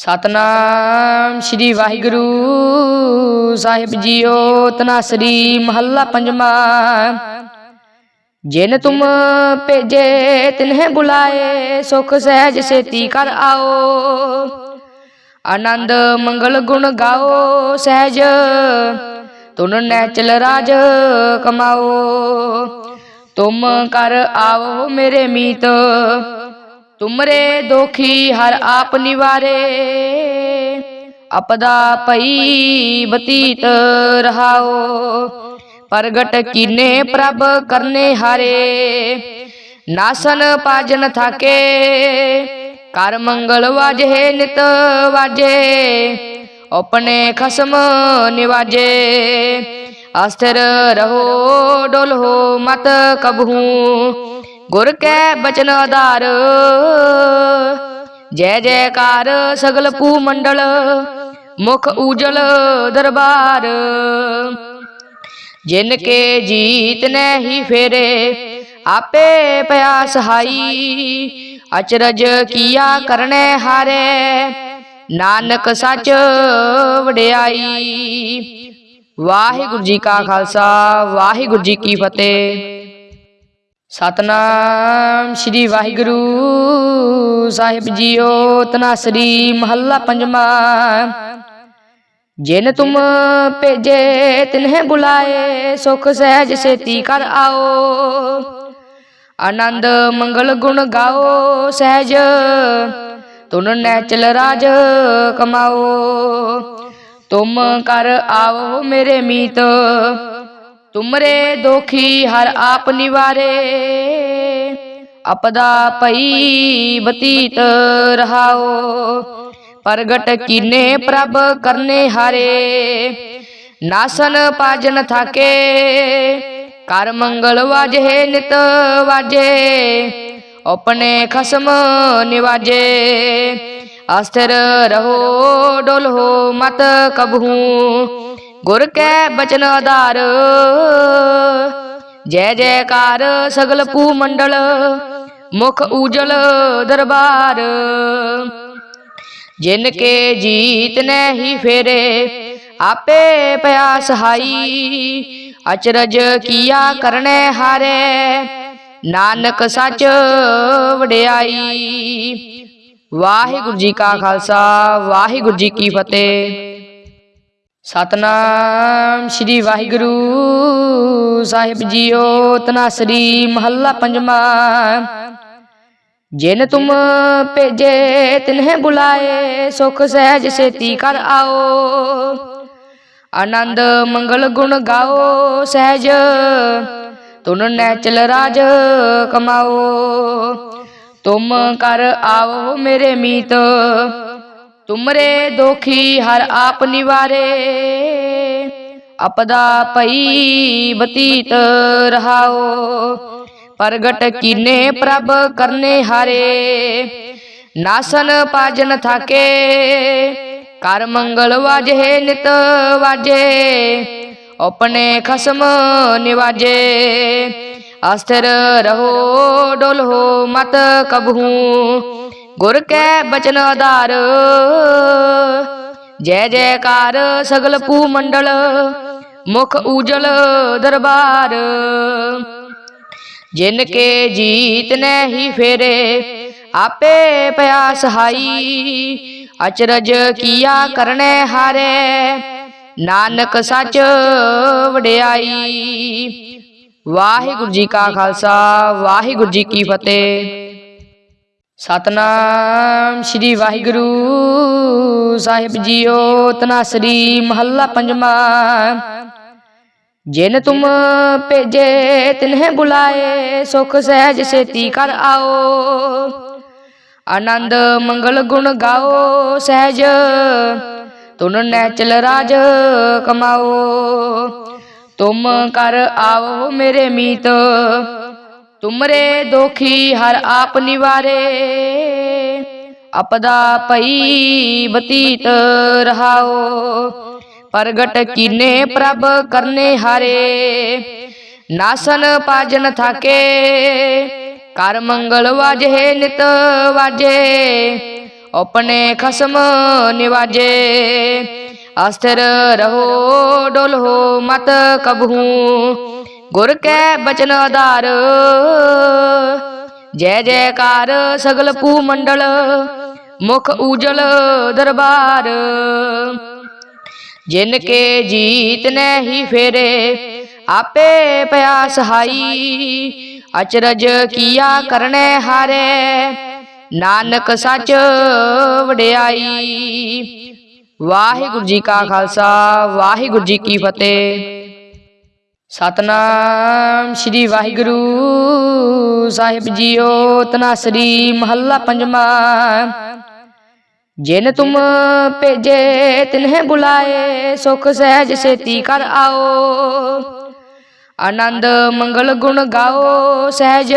ਸਤਨਾਮ ਸ੍ਰੀ ਵਾਹਿਗੁਰੂ ਸਾਹਿਬ ਜੀਓ ਤਨਾਸਰੀ ਮਹੱਲਾ ਪੰਜਵਾਂ। ਜਿਨ ਤੁਮ ਭੇਜੇ, ਤਿਨਹਿ ਬੁਲਾਏ, ਸੁਖ ਸਹਿਜ ਸੇਤੀ ਕਰ ਆਓ। ਆਨੰਦ ਮੰਗਲ ਗੁਣ ਗਾਓ, ਸਹਿਜ ਤੁਨ ਨੈਚਲ ਰਾਜ ਕਮਾਓ। ਤੁਮ ਕਰ ਆਓ ਮੇਰੇ ਮੀਤ ਤੁਮਰੇ ਦੋਖੀ ਹਰ ਆਪ ਨਿਵਾਰੇ। ਅਪਦਾ ਪਈ ਬਤੀਤ ਰਹਾਓ। ਪ੍ਰਗਟ ਕੀਨੇ ਪ੍ਰਭ ਕਰਨੇ ਹਾਰੇ। ਨਾਸਨ ਪਾਜਨ ਥਾਕੇ। ਕਰ ਮੰਗਲ ਵਾਜੇ, ਨਿਤ ਵਾਜੇ। ਆਪਣੇ ਖਸਮ ਨਿਵਾਜੇ। ਅਸਥਿਰ ਰਹੋ, ਡੋਲੋ, ਮਤ ਕਬਹੂ। ਗੁਰ ਕੈ ਬਚਨ ਆਧਾਰ। ਜੈ ਜੈਕਾਰ ਸਗਲ ਪੂ ਮੰਡਲ ਮੁਖ ਉਜਲ ਦਰਬਾਰ। ਜਿਨ ਕੇ ਜੀਤ ਨਹਿ ਫੇਰੇ, ਆਪੇ ਪਿਆ ਸਹਾਈ। ਅਚਰਜ ਕੀਆ ਕਰਨੇ ਹਾਰੇ, ਨਾਨਕ ਸੱਚ ਵਡਿਆਈ। ਵਾਹਿਗੁਰੂ ਜੀ ਕਾ ਖਾਲਸਾ, ਵਾਹਿਗੁਰੂ ਜੀ ਕੀ ਫਤਿਹ। ਸਤਨਾਮ ਸ੍ਰੀ ਵਾਹਿਗੁਰੂ ਸਾਹਿਬ ਜੀਓ, ਤਨਾਸਰੀ ਮਹੱਲਾ ਪੰਜਵਾਂ। ਜਿਨ ਤੁਮ ਭੇਜੇ, ਤਿਨਹਿ ਬੁਲਾਏ, ਸੁਖ ਸਹਿਜ ਸੇਤੀ ਕਰ ਆਓ। ਆਨੰਦ ਮੰਗਲ ਗੁਣ ਗਾਓ, ਸਹਿਜ ਤੁਨ ਨੈਚਲ ਰਾਜ ਕਮਾਓ। ਤੁਮ ਕਰ ਆਓ ਮੇਰੇ ਮੀਤ ਤੁਮਰੇ ਦੋਖੀ ਹਰ ਆਪ ਨਿਵਾਰੇ। ਅਪਦਾ ਪਈ ਬਤੀਤ ਰਹਾਓ। ਪ੍ਰਗਟ ਕੀਨੇ ਪ੍ਰਭ ਕਰਨੇ ਹਾਰੇ। ਨਾਸਨ ਪਾਜਨ ਥਾਕੇ। ਕਰ ਮੰਗਲ ਵਾਜੇ, ਨਿਤ ਵਾਜੇ। ਆਪਣੇ ਖਸਮ ਨਿਵਾਜੇ। ਅਸਥਿਰ ਰਹੋ ਡੋਲੋ ਮਤ ਕਬਹੂ। ਗੁਰ ਕੈ ਬਚਨ ਆਧਾਰ। ਜੈ ਜੈਕਾਰ ਸਗਲ ਪੂ ਮੰਡਲ, ਮੁਖ ਉਜਲ ਦਰਬਾਰ। ਜਿਨ ਕੇ ਜੀਤ ਨਹਿ ਫੇਰੇ, ਆਪੇ ਪਿਆ ਸਹਾਈ। ਅਚਰਜ ਕੀਆ ਕਰਨੇ ਹਾਰੇ, ਨਾਨਕ ਸੱਚ ਵਡਿਆਈ। ਵਾਹਿਗੁਰੂ ਜੀ ਕਾ ਖਾਲਸਾ, ਵਾਹਿਗੁਰੂ ਜੀ ਕੀ ਫਤਿਹ। ਸਤਨਾਮ ਸ੍ਰੀ ਵਾਹਿਗੁਰੂ ਸਾਹਿਬ ਜੀਓ ਤਨਾਸਰੀ ਮਹੱਲਾ ਪੰਜਵਾਂ। ਜਿਨ ਤੁਮ ਭੇਜੇ ਤਿਨਹਿ ਬੁਲਾਏ, ਸੁਖ ਸਹਿਜ ਸੇਤੀ ਕਰ ਆਓ। ਆਨੰਦ ਮੰਗਲ ਗੁਣ ਗਾਓ, ਸਹਿਜ ਤੁਨ ਨੈਚਲ ਰਾਜ ਕਮਾਓ। ਤੁਮ ਕਰ ਆਓ ਮੇਰੇ ਮੀਤ ਤੁਮਰੇ ਦੋਖੀ ਹਰ ਆਪ ਨਿਵਾਰੇ। ਅਪਦਾ ਪਈ ਬਤੀਤ ਰਹਾਓ। ਪ੍ਰਗਟ ਕੀਨੇ ਪ੍ਰਭ ਕਰਨੇ ਹਾਰੇ। ਨਾਸਨ ਪਾਜਨ ਥਾਕੇ। ਕਰ ਮੰਗਲ ਵਾਜੇ, ਨਿਤ ਵਾਜੇ। ਆਪਣੇ ਖਸਮ ਨਿਵਾਜੇ। ਅਸਥਿਰ ਰਹੋ, ਡੋਲੋ, ਮਤ ਕਬਹੂ। ਗੁਰ ਕੈ ਬਚਨ ਆਧਾਰ। ਜੈ ਜੈਕਾਰ ਸਗਲ ਪੂ ਮੰਡਲ, ਮੁਖ ਉਜਲ ਦਰਬਾਰ। ਜਿਨ ਕੇ ਜੀਤ ਨਹਿ ਫੇਰੇ, ਆਪੇ ਪਿਆ ਸਹਾਈ। ਅਚਰਜ ਕੀਆ ਕਰਨੇ ਹਾਰੇ, ਨਾਨਕ ਸਚ ਵਡਿਆਈ। ਵਾਹਿਗੁਰੂ ਜੀ ਕਾ ਖਾਲਸਾ, ਵਾਹਿਗੁਰੂ ਜੀ ਕੀ ਫਤਿਹ। ਸਤਨਾਮ ਸ੍ਰੀ ਵਾਹਿਗੁਰੂ ਸਾਹਿਬ ਜੀਓ, ਤਨਾਸਰੀ ਮਹੱਲਾ ਪੰਜਵਾਂ। ਜਿਨ ਤੁਮ ਭੇਜੇ, ਤਿਨਹਿ ਬੁਲਾਏ, ਸੁਖ ਸਹਿਜ ਸੇਤੀ ਕਰ ਆਓ। ਆਨੰਦ ਮੰਗਲ ਗੁਣ ਗਾਓ, ਸਹਿਜ ਤੁਨ ਨੈਚਲ ਰਾਜ ਕਮਾਓ। ਤੁਮ ਕਰ ਆਓ ਮੇਰੇ ਮੀਤ ਤੁਮਰੇ ਦੋਖੀ ਹਰ ਆਪ ਨਿਵਾਰੇ। ਅਪਦਾ ਪਈ ਬਤੀਤ ਰਹਾਓ। ਪ੍ਰਗਟ ਕੀਨੇ ਪ੍ਰਭ ਕਰਨੇ ਹਾਰੇ। ਨਾਸਨ ਪਾਜਨ ਥਾਕੇ। ਕਰ ਮੰਗਲ ਵਾਜੇ, ਨਿਤ ਵਾਜੇ। ਆਪਣੇ ਖਸਮ ਨਿਵਾਜੇ। ਅਸਥਿਰ ਰਹੋ, ਡੋਲੋ, ਮਤ ਕਬਹੂ। ਗੁਰ ਕੈ ਬਚਨ ਆਧਾਰ। ਜੈ ਜੈਕਾਰ ਸਗਲ ਪੂ ਮੰਡਲ, ਮੁਖ ਊਜਲ ਦਰਬਾਰ। ਜਿਨ ਕੇ ਜੀਤ ਨੇ ਹੀ ਫੇਰੇ, ਆਪੇ ਪਿਆ ਸਹਾਈ। ਅਚਰਜ ਕੀਆ ਕਰਨੇ ਹਾਰੇ, ਨਾਨਕ ਸੱਚ ਵਡਿਆਈ। ਵਾਹਿਗੁਰੂ ਜੀ ਕਾ ਖਾਲਸਾ, ਵਾਹਿਗੁਰੂ ਜੀ ਕੀ ਫਤਿਹ। ਸਤਨਾਮ ਸ੍ਰੀ ਵਾਹਿਗੁਰੂ ਸਾਹਿਬ ਜੀਓ ਤਨਾਸਰੀ ਮਹੱਲਾ ਪੰਜਵਾਂ। ਜਿਨ ਤੁਮ ਭੇਜੇ, ਤਿਨਹਿ ਬੁਲਾਏ, ਸੁਖ ਸਹਿਜ ਸੇਤੀ ਕਰ ਆਓ। ਆਨੰਦ ਮੰਗਲ ਗੁਣ ਗਾਓ, ਸਹਿਜ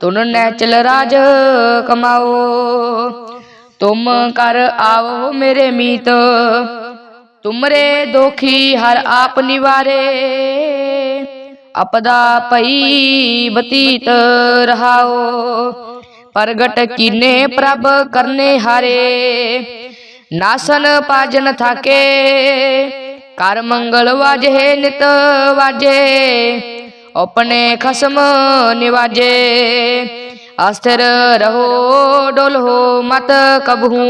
ਤੁਨ ਨੈਚਲ ਰਾਜ ਕਮਾਓ। ਤੁਮ ਕਰ ਆਵੋ ਮੇਰੇ ਮੀਤ ਤੁਮਰੇ ਦੋਖੀ ਹਰ ਆਪ ਨਿਵਾਰੇ। ਅਪਦਾ ਪਈ ਬਤੀਤ ਰਹਾਓ। ਪ੍ਰਗਟ ਕੀਨੇ ਪ੍ਰਭ ਕਰਨੇ ਹਾਰੇ। ਨਾਸਨ ਪਾਜਨ ਥਾਕੇ। ਕਰ ਮੰਗਲ ਵਾਜੇ, ਨਿਤ ਵਾਜੇ। ਆਪਣੇ ਖਸਮ ਨਿਵਾਜੇ। ਅਸਥਿਰ ਰਹੋ ਡੋਲੋ ਮਤ ਕਬਹੂ।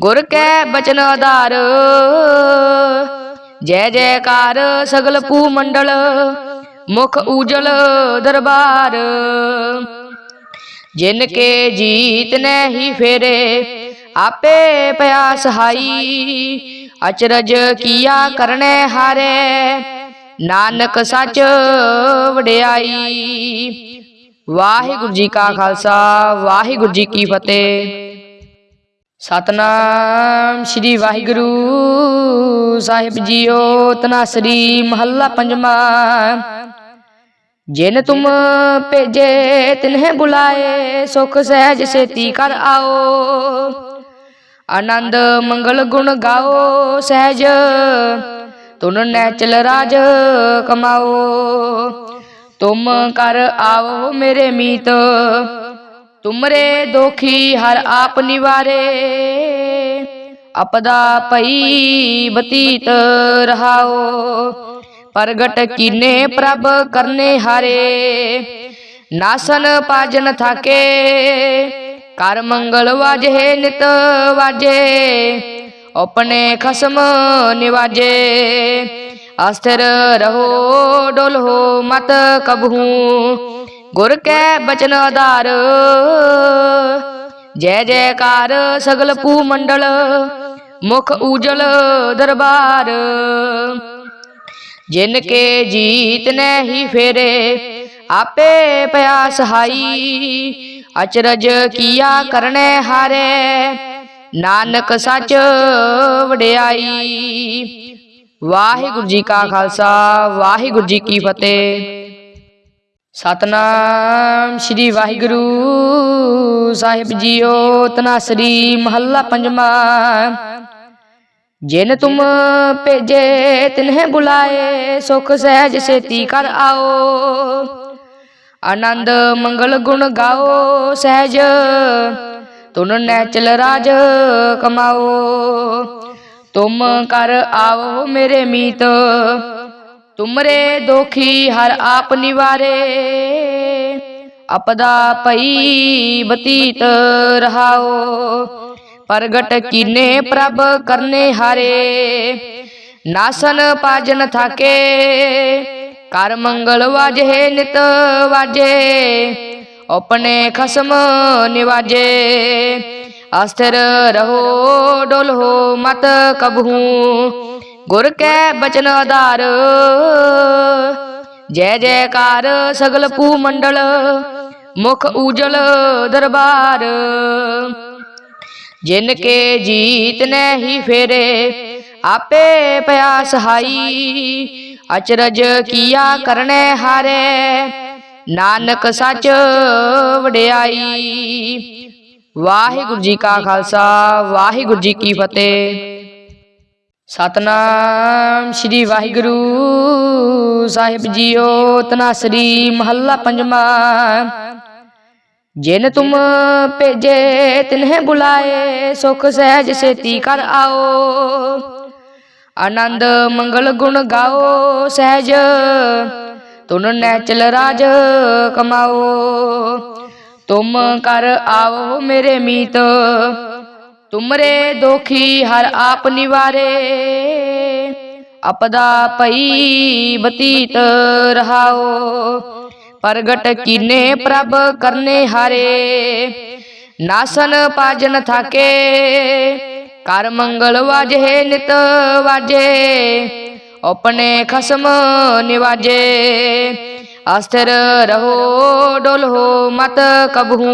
ਗੁਰ ਕੈ ਬਚਨ ਆਧਾਰ। ਜੈ ਜੈਕਾਰ ਸਗਲ ਪੂ ਮੰਡਲ, ਮੁਖ ਉਜਲ ਦਰਬਾਰ। ਜਿਨ ਕੇ ਜੀਤ ਨੇ ਹੀ ਫੇਰੇ, ਆਪੇ ਪਿਆ ਸਹਾਈ। ਅਚਰਜ ਕੀਆ ਕਰਨੇ ਹਾਰੇ, ਨਾਨਕ ਸੱਚ ਵਡਿਆਈ। ਵਾਹਿਗੁਰੂ ਜੀ ਕਾ ਖਾਲਸਾ, ਵਾਹਿਗੁਰੂ ਜੀ ਕੀ ਫਤਿਹ। ਸਤਨਾਮ ਸ੍ਰੀ ਵਾਹਿਗੁਰੂ ਸਾਹਿਬ ਜੀਓ ਤਨਾਸਰੀ ਮਹੱਲਾ ਪੰਜਵਾਂ। ਜਿਨ ਤੁਮ ਭੇਜੇ ਤਿਨਹਿ ਬੁਲਾਏ, ਸੁਖ ਸਹਿਜ ਸੇਤੀ ਕਰ ਆਓ। ਆਨੰਦ ਮੰਗਲ ਗੁਣ ਗਾਓ, ਸਹਿਜ ਤੁਨ ਨੈਚਲ ਰਾਜ ਕਮਾਓ। ਤੁਮ ਕਰ ਆਵੋ ਮੇਰੇ ਮੀਤ ਤੁਮਰੇ ਦੋਖੀ ਹਰ ਆਪ ਨਿਵਾਰੇ। ਅਪਦਾ ਪਈ ਬਤੀਤ ਰਹਾਓ। ਪ੍ਰਗਟ ਕੀਨੇ ਪ੍ਰਭ ਕਰਨੇ ਹਾਰੇ। ਨਾਸਨ ਪਾਜਨ ਥਾਕੇ। ਕਰ ਮੰਗਲ ਵਾਜੇ, ਨਿਤ ਵਾਜੇ। ਆਪਣੇ ਖਸਮ ਨਿਵਾਜੇ। ਅਸਥਿਰ ਰਹੋ, ਡੋਲੋ, ਮਤ ਕਬਹੂ। ਗੁਰ ਕੈ ਬਚਨ ਆਧਾਰ। ਜੈ ਜੈਕਾਰ ਸਗਲ ਪੂ ਮੰਡਲ ਮੁਖ ਊਜਲ ਦਰਬਾਰ। ਜਿਨ ਕੇ ਜੀਤ ਨੇ ਹੀ ਫੇਰੇ ਆਪੇ ਪਿਆ ਸਹਾਈ। ਅਚਰਜ ਕੀਆ ਕਰਨੇ ਹਾਰੇ। ਨਾਨਕ ਸੱਚ ਵਡਿਆਈ। ਵਾਹਿਗੁਰੂ ਜੀ ਕਾ ਖਾਲਸਾ। ਵਾਹਿਗੁਰੂ ਜੀ ਕੀ ਫਤਿਹ। ਸਤਨਾਮ ਸ੍ਰੀ ਵਾਹਿਗੁਰੂ ਸਾਹਿਬ ਜੀਓ, ਤਨਾਸਰੀ ਮਹੱਲਾ ਪੰਜਵਾਂ। ਜਿਨ ਤੁਮ ਭੇਜੇ, ਤਿਨਹਿ ਬੁਲਾਏ, ਸੁਖ ਸਹਿਜ ਸੇਤੀ ਕਰ ਆਓ। ਆਨੰਦ ਮੰਗਲ ਗੁਣ ਗਾਓ, ਸਹਿਜ ਤੁਨ ਨੈਚਲ ਰਾਜ ਕਮਾਓ। ਤੁਮ ਕਰ ਆਵੋ ਮੇਰੇ ਮੀਤ ਤੁਮਰੇ ਦੋਖੀ ਹਰ ਆਪ ਨਿਵਾਰੇ। ਅਪਦਾ ਪਈ ਬਤੀਤ ਰਹਾਓ। ਪ੍ਰਗਟ ਕੀਨੇ ਪ੍ਰਭ ਕਰਨੇ ਹਾਰੇ। ਨਾਸਨ ਪਾਜਨ ਥਾਕੇ। ਕਰ ਮੰਗਲ ਵਾਜੇ, ਨਿਤ ਵਾਜੇ। ਆਪਣੇ ਖਸਮ ਨਿਵਾਜੇ। ਅਸਥਿਰ ਰਹੋ, ਡੋਲੋ, ਮਤ ਕਬਹੂ। ਗੁਰ ਕੈ ਬਚਨ ਆਧਾਰ। ਜੈ ਜੈਕਾਰ ਸਗਲ ਪੂ ਮੰਡਲ ਮੁਖ ਊਜਲ ਦਰਬਾਰ। ਜਿਨ ਕੇ ਜੀਤ ਨੇ ਹੀ ਫੇਰੇ, ਆਪੇ ਪਿਆ ਸਹਾਈ। ਅਚਰਜ ਕੀਆ ਕਰਨੇ ਹਾਰੇ, ਨਾਨਕ ਸੱਚ ਵਡਿਆਈ। ਵਾਹਿਗੁਰੂ ਜੀ ਕਾ ਖਾਲਸਾ, ਵਾਹਿਗੁਰੂ ਜੀ ਕੀ ਫਤਿਹ। ਸਤਨਾਮ ਸ੍ਰੀ ਵਾਹਿਗੁਰੂ ਸਾਹਿਬ ਜੀਓ ਤਨਾਸਰੀ ਮਹੱਲਾ ਪੰਜਵਾਂ। ਜਿਨ ਤੁਮ ਭੇਜੇ ਤਿਨਹਿ ਬੁਲਾਏ, ਸੁਖ ਸਹਿਜ ਸੇਤੀ ਕਰ ਆਓ। ਆਨੰਦ ਮੰਗਲ ਗੁਣ ਗਾਓ, ਸਹਿਜ ਤੁਨ ਨੈਚਲ ਰਾਜ ਕਮਾਓ। ਤੁਮ ਕਰ ਆਵੋ ਮੇਰੇ ਮੀਤ ਤੁਮਰੇ ਦੋਖੀ ਹਰ ਆਪ ਨਿਵਾਰੇ। ਅਪਦਾ ਪਈ ਬਤੀਤ ਰਹਾਓ। ਪ੍ਰਗਟ ਕੀਨੇ ਪ੍ਰਭ ਕਰਨੇ ਹਾਰੇ। ਨਾਸਨ ਪਾਜਨ ਥਾਕੇ। ਕਰ ਮੰਗਲ ਵਾਜੇ, ਨਿਤ ਵਾਜੇ। ਆਪਣੇ ਖਸਮ ਨਿਵਾਜੇ। ਅਸਥਿਰ ਰਹੋ ਡੋਲੋ ਮਤ ਕਬਹੂ।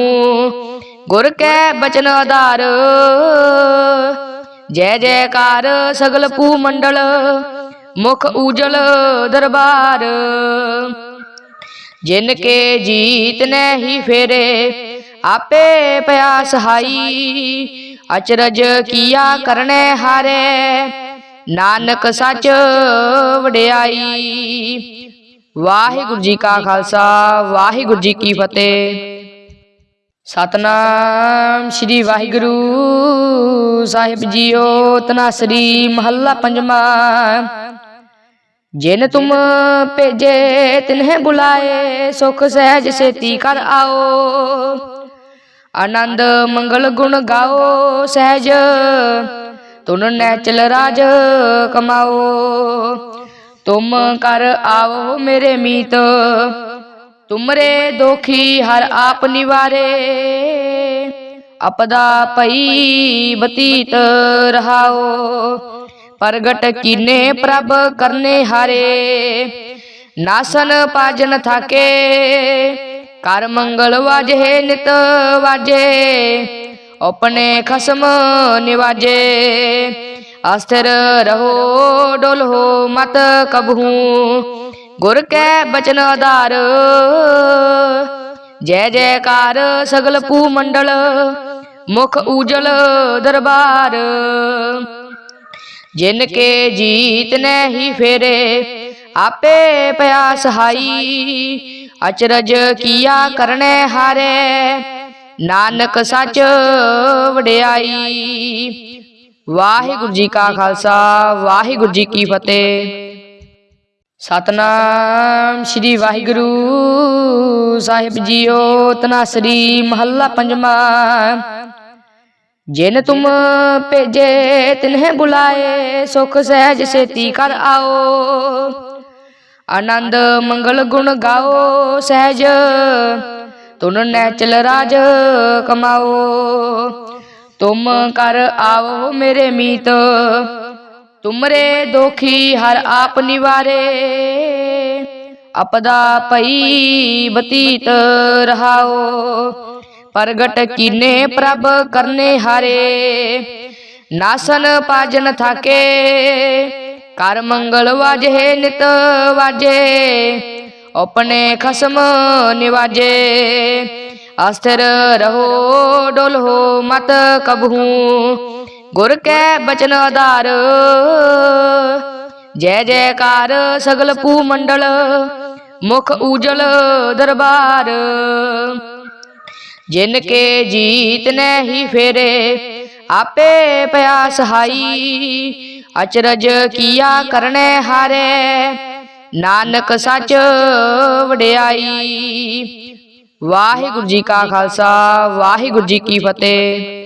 ਗੁਰ ਕੈ ਬਚਨ ਆਧਾਰ। ਜੈ ਜੈਕਾਰ ਸਗਲ ਪੂ ਮੰਡਲ, ਮੁਖ ਉਜਲ ਦਰਬਾਰ। ਜਿਨ ਕੇ ਜੀਤ ਨਹਿ ਫੇਰੇ, ਆਪੇ ਪਿਆ ਸਹਾਈ। ਅਚਰਜ ਕੀਆ ਕਰਨੇ ਹਾਰੇ, ਨਾਨਕ ਸੱਚ ਵਡਿਆਈ। ਵਾਹਿਗੁਰੂ ਜੀ ਕਾ ਖਾਲਸਾ, ਵਾਹਿਗੁਰੂ ਜੀ ਕੀ ਫਤਿਹ। ਸਤਨਾਮ ਸ੍ਰੀ ਵਾਹਿਗੁਰੂ ਸਾਹਿਬ ਜੀਓ ਤਨਾਸਰੀ ਮਹੱਲਾ ਪੰਜਵਾਂ। ਜਿਨ ਤੁਮ ਭੇਜੇ ਤਿਨਹਿ ਬੁਲਾਏ, ਸੁਖ ਸਹਿਜ ਸੇਤੀ ਕਰ ਆਓ। ਆਨੰਦ ਮੰਗਲ ਗੁਣ ਗਾਓ, ਸਹਿਜ ਤੁਨ ਨੈਚਲ ਰਾਜ ਕਮਾਓ। ਤੁਮ ਕਰ ਆਵੋ ਮੇਰੇ ਮੀਤ ਤੁਮਰੇ ਦੋਖੀ ਹਰ ਆਪ ਨਿਵਾਰੇ। ਅਪਦਾ ਪਈ ਬਤੀਤ ਰਹਾਓ, ਪ੍ਰਗਟ ਕੀਨੇ ਪ੍ਰਭ ਕਰਨੇ ਹਾਰੇ। ਨਾਸਨ ਪਾਜਨ ਥਾਕੇ, ਕਰ ਮੰਗਲ ਵਾਜੇ, ਨਿਤ ਵਾਜੇ। ਆਪਣੇ ਖਸਮ ਨਿਵਾਜੇ, ਅਸਥਿਰ ਰਹੋ ਡੋਲੋ ਮਤ ਕਬਹੂ। ਗੁਰ ਕੈ ਬਚਨ ਆਧਾਰ। ਜੈ ਜੈਕਾਰ ਸਗਲ ਪੂ ਮੰਡਲ, ਮੁਖ ਉਜਲ ਦਰਬਾਰ। ਜਿਨ ਕੇ ਜੀਤ ਨਹਿ ਫੇਰੇ, ਆਪੇ ਪਿਆ ਸਹਾਈ। ਅਚਰਜ ਕੀਆ ਕਰਨੇ ਹਾਰੇ, ਨਾਨਕ ਸਚ ਵਡਿਆਈ। ਵਾਹਿਗੁਰੂ ਜੀ ਕਾ ਖਾਲਸਾ, ਵਾਹਿਗੁਰੂ ਜੀ ਕੀ ਫਤਿਹ। ਸਤਨਾਮ ਸ੍ਰੀ ਵਾਹਿਗੁਰੂ ਸਾਹਿਬ ਜੀਓ ਤਨਾਸਰੀ ਮਹੱਲਾ ਪੰਜਵਾਂ। ਜਿਨ ਤੁਮ ਭੇਜੇ, ਤਿਨਹਿ ਬੁਲਾਏ, ਸੁਖ ਸਹਿਜ ਸੇਤੀ ਕਰ ਆਓ। ਆਨੰਦ ਮੰਗਲ ਗੁਣ ਗਾਓ, ਸਹਿਜ ਤੁਨ ਨੈਚਲ ਰਾਜ ਕਮਾਓ। ਤੁਮ ਕਰ ਆਓ ਮੇਰੇ ਮੀਤ ਤੁਮਰੇ ਦੋਖੀ ਹਰ ਆਪ ਨਿਵਾਰੇ। ਅਪਦਾ ਪਈ ਬਤੀਤ ਰਹਾਓ। ਪ੍ਰਗਟ ਕੀਨੇ ਪ੍ਰਭ ਕਰਨੇ ਹਾਰੇ। ਨਾਸਨ ਪਾਜਨ ਥਾਕੇ। ਕਰ ਮੰਗਲ ਵਾਜੇ, ਨਿਤ ਵਾਜੇ। ਆਪਣੇ ਖਸਮ ਨਿਵਾਜੇ। ਅਸਥਿਰ ਰਹੋ, ਡੋਲੋ, ਮਤ ਕਬਹੂ। ਗੁਰ ਕੈ ਬਚਨ ਆਧਾਰ। ਜੈ ਜੈਕਾਰ ਸਗਲ ਪੂ ਮੰਡਲ ਮੁਖ ਉਜਲ ਦਰਬਾਰ। ਜਿਨ ਕੇ ਜੀਤ ਨਹਿ ਫੇਰੇ, ਆਪੇ ਪਿਆ ਸਹਾਈ। ਅਚਰਜ ਕੀਆ ਕਰਨੇ ਹਾਰੇ, ਨਾਨਕ ਸੱਚ ਵਡਿਆਈ। ਵਾਹਿਗੁਰੂ ਜੀ ਕਾ ਖਾਲਸਾ, ਵਾਹਿਗੁਰੂ ਜੀ ਕੀ ਫਤਿਹ।